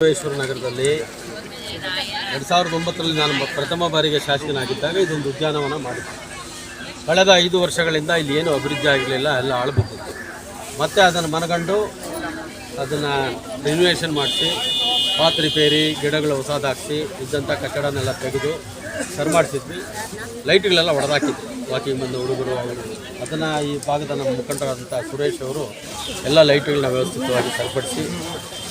ಬಸವೇಶ್ವರ ನಗರದಲ್ಲಿ ಎರಡು ಸಾವಿರದ ಒಂಬತ್ತರಲ್ಲಿ ನಾನು ಪ್ರಥಮ ಬಾರಿಗೆ ಶಾಸಕನಾಗಿದ್ದಾಗ ಇದೊಂದು ಉದ್ಯಾನವನ ಮಾಡಿದ್ದೆ. ಕಳೆದ ಐದು ವರ್ಷಗಳಿಂದ ಇಲ್ಲಿ ಏನು ಅಭಿವೃದ್ಧಿ ಆಗಲಿಲ್ಲ ಎಲ್ಲ ಆಳ್ಬಿಟ್ಟಿತ್ತು. ಮತ್ತೆ ಅದನ್ನು ಮನಗಂಡು ಅದನ್ನು ರಿನೋವೇಷನ್ ಮಾಡಿಸಿ ಪಾತ್ ರಿಪೇರಿ ಗಿಡಗಳು ಹೊಸದಾಕಿಸಿ ಇದ್ದಂಥ ಕಟ್ಟಡನೆಲ್ಲ ತೆಗೆದು ಸರಿ ಮಾಡಿಸಿದ್ವಿ. ಲೈಟ್ಗಳೆಲ್ಲ ಹೊಡೆದಾಕಿದ್ವಿ ವಾಕಿಂಗ್ ಬಂದು ಹುಡುಗರು ಅವರು. ಅದನ್ನು ಈ ಭಾಗದ ನಮ್ಮ ಮುಖಂಡರಾದಂಥ ಸುರೇಶ್ ಅವರು ಎಲ್ಲ ಲೈಟ್ಗಳನ್ನ ವ್ಯವಸ್ಥಿತವಾಗಿ ಸರಿಪಡಿಸಿ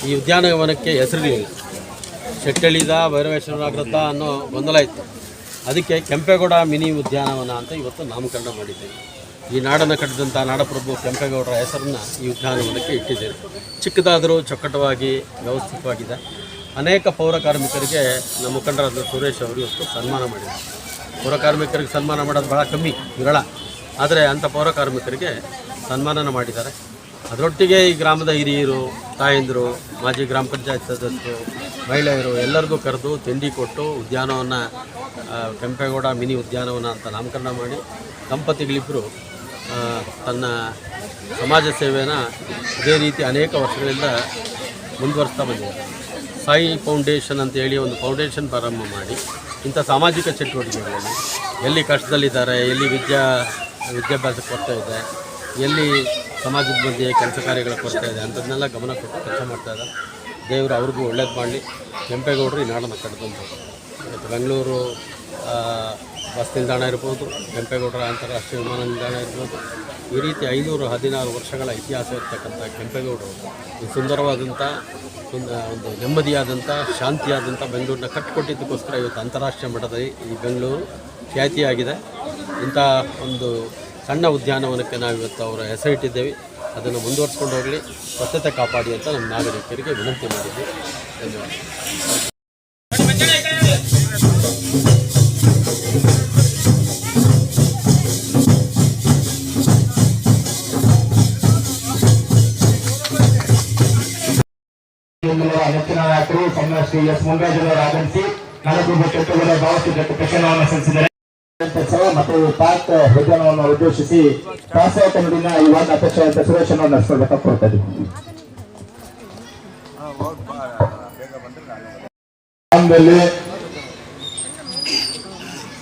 ಈ ಉದ್ಯಾನವನಕ್ಕೆ ಹೆಸರಿರಲಿಲ್ಲ ಶೆಟ್ಟಳಿದ ಭೈರವೇಶ್ವರ ನಗರದ ಅನ್ನೋ ಗೊಂದಲ ಇತ್ತು. ಅದಕ್ಕೆ ಕೆಂಪೇಗೌಡ ಮಿನಿ ಉದ್ಯಾನವನ ಅಂತ ಇವತ್ತು ನಾಮಕರಣ ಮಾಡಿದ್ದೇವೆ. ಈ ನಾಡನ್ನು ಕಟ್ಟಿದಂಥ ನಾಡಪ್ರಭು ಕೆಂಪೇಗೌಡರ ಹೆಸರನ್ನು ಈ ಉದ್ಯಾನವನಕ್ಕೆ ಇಟ್ಟಿದ್ದೇವೆ ಚಿಕ್ಕದಾದರೂ ಚೊಕ್ಕಟವಾಗಿ ವ್ಯವಸ್ಥಿತವಾಗಿದೆ. ಅನೇಕ ಪೌರ ಕಾರ್ಮಿಕರಿಗೆ ನಮ್ಮ ಮುಖಂಡರಾದ ಸುರೇಶ್ ಅವರು ಇವತ್ತು ಸನ್ಮಾನ ಮಾಡಿದರು ಪೌರ ಕಾರ್ಮಿಕರಿಗೆ ಸನ್ಮಾನ ಮಾಡೋದು ಭಾಳ ಕಮ್ಮಿ, ವಿರಳ. ಆದರೆ ಅಂಥ ಪೌರ ಕಾರ್ಮಿಕರಿಗೆ ಸನ್ಮಾನನ ಮಾಡಿದ್ದಾರೆ. ಅದರೊಟ್ಟಿಗೆ ಈ ಗ್ರಾಮದ ಹಿರಿಯರು, ತಾಯಂದಿರು, ಮಾಜಿ ಗ್ರಾಮ ಪಂಚಾಯತ್ ಸದಸ್ಯರು, ಮಹಿಳೆಯರು ಎಲ್ಲರಿಗೂ ಕರೆದು ತಿಂಡಿ ಕೊಟ್ಟು ಉದ್ಯಾನವನ ಕೆಂಪೇಗೌಡ ಮಿನಿ ಉದ್ಯಾನವನ ಅಂತ ನಾಮಕರಣ ಮಾಡಿ, ದಂಪತಿಗಳಿಬ್ಬರು ತನ್ನ ಸಮಾಜ ಸೇವೆಯನ್ನು ಇದೇ ರೀತಿ ಅನೇಕ ವರ್ಷಗಳಿಂದ ಮುಂದುವರಿಸ್ತಾ ಬಂದಿದ್ದಾರೆ ಸಾಯಿ ಫೌಂಡೇಶನ್ ಅಂತ ಹೇಳಿ ಒಂದು ಫೌಂಡೇಶನ್ ಪ್ರಾರಂಭ ಮಾಡಿ ಇಂಥ ಸಾಮಾಜಿಕ ಚಟುವಟಿಕೆಗಳಲ್ಲಿ ಎಲ್ಲಿ ಕಷ್ಟದಲ್ಲಿದ್ದಾರೆ, ಎಲ್ಲಿ ವಿದ್ಯಾ, ವಿದ್ಯಾಭ್ಯಾಸ ಕೊಡ್ತಾ ಇದೆ, ಎಲ್ಲಿ ಸಮಾಜದ ಬಗ್ಗೆ ಕೆಲಸ ಕಾರ್ಯಗಳ ಕೊಡ್ತಾ ಇದೆ ಅಂಥದ್ದನ್ನೆಲ್ಲ ಗಮನ ಕೊಟ್ಟು ಕೆಲಸ ಮಾಡ್ತಾ ಇದ್ದಾರೆ. ದೇವರು ಅವ್ರಿಗೂ ಒಳ್ಳೇದು ಮಾಡಲಿ. ಕೆಂಪೇಗೌಡರು ಈ ನಾಡನ್ನು ಇವತ್ತು ಬೆಂಗಳೂರು ಬಸ್ ನಿಲ್ದಾಣ ಇರ್ಬೋದು, ಕೆಂಪೇಗೌಡರ ಅಂತಾರಾಷ್ಟ್ರೀಯ ವಿಮಾನ ನಿಲ್ದಾಣ ಇರ್ಬೋದು. ಈ ರೀತಿ ಐನೂರು ಹದಿನಾರು ವರ್ಷಗಳ ಇತಿಹಾಸ ಇರ್ತಕ್ಕಂಥ ಕೆಂಪೇಗೌಡರು. ಈ ಸುಂದರವಾದಂಥ ಒಂದು ಒಂದು ನೆಮ್ಮದಿಯಾದಂಥ, ಶಾಂತಿಯಾದಂಥ ಬೆಂಗಳೂರನ್ನ ಕಟ್ಟಿಕೊಟ್ಟಿದ್ದಕ್ಕೋಸ್ಕರ ಇವತ್ತು ಅಂತಾರಾಷ್ಟ್ರೀಯ ಮಟ್ಟದಲ್ಲಿ ಈ ಬೆಂಗಳೂರು ಖ್ಯಾತಿಯಾಗಿದೆ. ಇಂಥ ಒಂದು ಸಣ್ಣ ಉದ್ಯಾನವನಕ್ಕೆ ನಾವು ಇವತ್ತು ಅವರ ಹೆಸರಿಟ್ಟಿದ್ದೇವೆ. ಅದನ್ನು ಮುಂದುವರ್ಸ್ಕೊಂಡು ಹೋಗಲಿ ಸ್ವಚ್ಛತೆ ಕಾಪಾಡಿ ಅಂತ ನಮ್ಮ ನಾಗರಿಕರಿಗೆ ವಿನಂತಿ ಮಾಡಿದ್ವಿ. ಧನ್ಯವಾದ. ಎಮ್ಮೆಲ್ಲರ ನೆಚ್ಚಿನ ನಾಯಕರು ಸನ್ಮಾನ್ಯ ಶ್ರೀ ಎಸ್ ಮುನ್ರಾಜುರವರು ಆಗಮಿಸಿ ನಾಲ್ಕು ಕೆಟ್ಟಗಳ ಭಾವಚಿತ್ರಕ್ಕೆ ಪ್ರಶಂಸನವನ್ನು ಸಲ್ಲಿಸಿದ್ದಾರೆ. ಮತ್ತು ಪಾರ್ಕ್ ಉದ್ಯಾನವನ್ನು ಉದ್ದೇಶಿಸಿ ಪ್ರಾಸ್ತಾವಿಕ ನುಡಿನ ಈ ವಾರ್ಡ್ ಅಧ್ಯಕ್ಷ ಸುರೇಶ್ ಅವರು ನಡೆಸಬೇಕು ಕೊಡ್ತಾ ಇದ್ದೀವಿ ಗ್ರಾಮದಲ್ಲಿ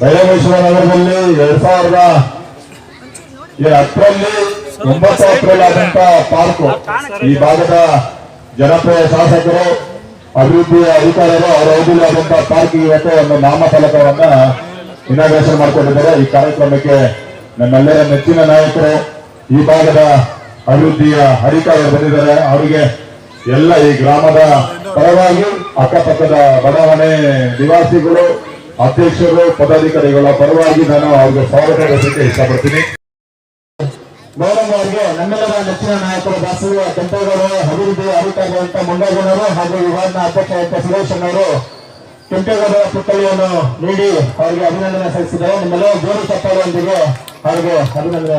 ಭೈರವೇಶ್ವರ ನಗರದಲ್ಲಿ ಎರಡ್ ಸಾವಿರದ ಹತ್ತರಲ್ಲಿ ಒಂಬತ್ತು ಏಪ್ರಿಲ್ ಆದಂತ ಪಾರ್ಕ್ ಈ ಭಾಗದ ಜನಪ್ರಿಯ ಶಾಸಕರು, ಅಭಿವೃದ್ಧಿಯ ಅಧಿಕಾರಿಗಳು ಅವರು ಅವಧಿಯಲ್ಲಿ ಆದಂತಹ ಪಾರ್ಕ್ ಇವತ್ತು ಒಂದು ನಾಮಫಲಕವನ್ನ ಇನಾಗ್ರೇಷನ್ ಮಾಡಿಕೊಂಡಿದ್ದಾರೆ. ಈ ಕಾರ್ಯಕ್ರಮಕ್ಕೆ ನಮ್ಮೆಲ್ಲರ ನೆಚ್ಚಿನ ನಾಯಕರು, ಈ ಭಾಗದ ಅಭಿವೃದ್ಧಿಯ ಅಧಿಕಾರಿಗಳು ಬಂದಿದ್ದಾರೆ. ಅವರಿಗೆ ಎಲ್ಲ ಈ ಗ್ರಾಮದ ಪರವಾಗಿ ಅಕ್ಕಪಕ್ಕದ ಬಡಾವಣೆ ನಿವಾಸಿಗಳು, ಅಧ್ಯಕ್ಷರು, ಪದಾಧಿಕಾರಿಗಳ ಪರವಾಗಿ ನಾನು ಅವ್ರಿಗೆ ಸ್ವಾಗತ ಇಷ್ಟಪಡ್ತೀನಿ. ಗೌರವ ನಮ್ಮೆಲ್ಲರ ನೆಚ್ಚಿನ ನಾಯಕರು ದಾಸರ ಕೆಂಪೇಗೌಡರು ಅಭಿವೃದ್ಧಿ ಅಧಿಕಾರಿಗಳಂತ ಮುಂಡಾಜನವರು ಹಾಗೂ ವಿವಾದನ ವಾರ್ಡ್ನ ಅಧ್ಯಕ್ಷ ಎಂ ಕೆ ಸುರೇಶ್ ಅವರು ಕೆಂಪೇಗೌಡರ ಪುತ್ಥಳಿಯನ್ನು ನೀಡಿ ಅವರಿಗೆ ಅಭಿನಂದನೆ ಸಲ್ಲಿಸಿದ್ದಾರೆ. ನಿಮ್ಮೆಲ್ಲರ ಜೋರು ಚಪ್ಪಾಳೆಯೊಂದಿಗೆ ಅವರಿಗೆ ಅಭಿನಂದನೆ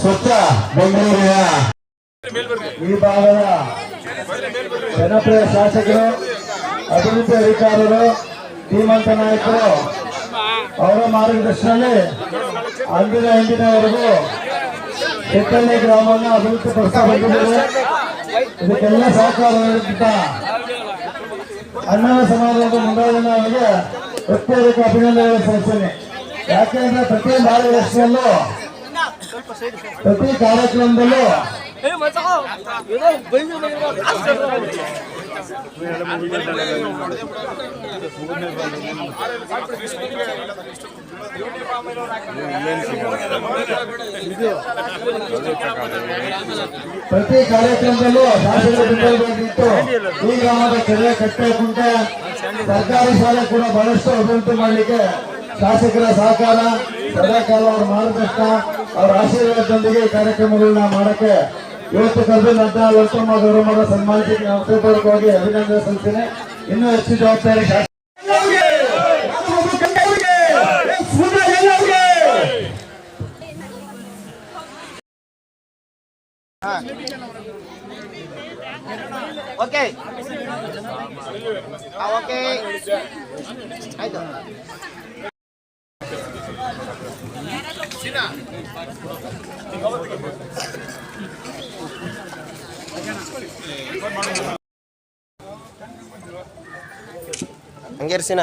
ಸ್ವಚ್ಛ ಬೆಂಗಳೂರಿನ ಈ ಭಾಗದ ಜನಪ್ರಿಯ ಶಾಸಕರು ಅಭಿವೃದ್ಧಿ ಅಧಿಕಾರಿಗಳು ಧೀಮಂತ ನಾಯಕರು, ಅವರ ಮಾರ್ಗದರ್ಶನದಲ್ಲಿ ಅಂದಿನ ಇಂದಿನವರೆಗೂ ಹೆಟ್ಟಳ್ಳಿ ಗ್ರಾಮವನ್ನು ಅಭಿವೃದ್ಧಿ ಪಡಿಸ್ತಾ ಬಂದಿದ್ದಾರೆ. ಇದಕ್ಕೆಲ್ಲ ಸಹಕಾರ ನೀಡುತ್ತಿದ್ದ ಅಣ್ಣನ ಸಮಾಜದ ಮುಂದಾಗಿ ಅವರಿಗೆ ಪ್ರತ್ಯೇಕ ಅಭಿನಂದನೆ ಸಲ್ಲಿಸ್ತೇನೆ. ಯಾಕೆಂದ್ರೆ ಪ್ರತಿ ಮಾರ್ಗದರ್ಶನಲ್ಲೂ ಪ್ರತಿ ಕಾರ್ಯಕ್ರಮದಲ್ಲೂ ಪ್ರತಿ ಕಾರ್ಯಕ್ರಮದಲ್ಲೂ ಶಾಸಕರ ಈ ಗ್ರಾಮದ ಕೆರೆ, ಕಟ್ಟೆ ಕುಂಟೆ ಸರ್ಕಾರಿ ಶಾಲೆ ಕೂಡ ಬಹಳಷ್ಟು ಅಭಿವೃದ್ಧಿ ಮಾಡಲಿಕ್ಕೆ ಶಾಸಕರ ಸಹಕಾರ ಸದಾಕಾಲ ಅವರ ಮಾರ್ಗದರ್ಶನ ಅವರ ಆಶೀರ್ವಾದದೊಂದಿಗೆ ಕಾರ್ಯಕ್ರಮಗಳನ್ನ ಮಾಡಕ್ಕೆ ಇವತ್ತು ಕರೆದು ವರ್ಷ ಲೋಕಮ್ಮ ಗೌರವದ ಸನ್ಮಾನಿಸಿ ಹೋಗಿ ಅಭಿನಂದನೆ ಸಲ್ಲಿಸ್ತೇನೆ. ಇನ್ನೂ ಹೆಚ್ಚು ಜವಾಬ್ದಾರಿ ಓಕೆ. ಓಕೆ. ಆಯ್ತು. ಹಂಗೆ ಇರ್ಸಿನ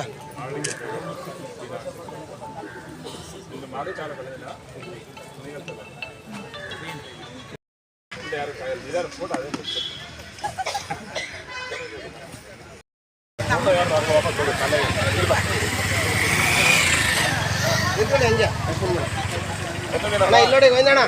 ನಿಂತ್ಕೊಳ್ಳಿ ಹಂಗೆ ಅಣ್ಣ ಇಲ್ಲಿ ನೋಡಿ ಗೋವಿಂದಣ್ಣ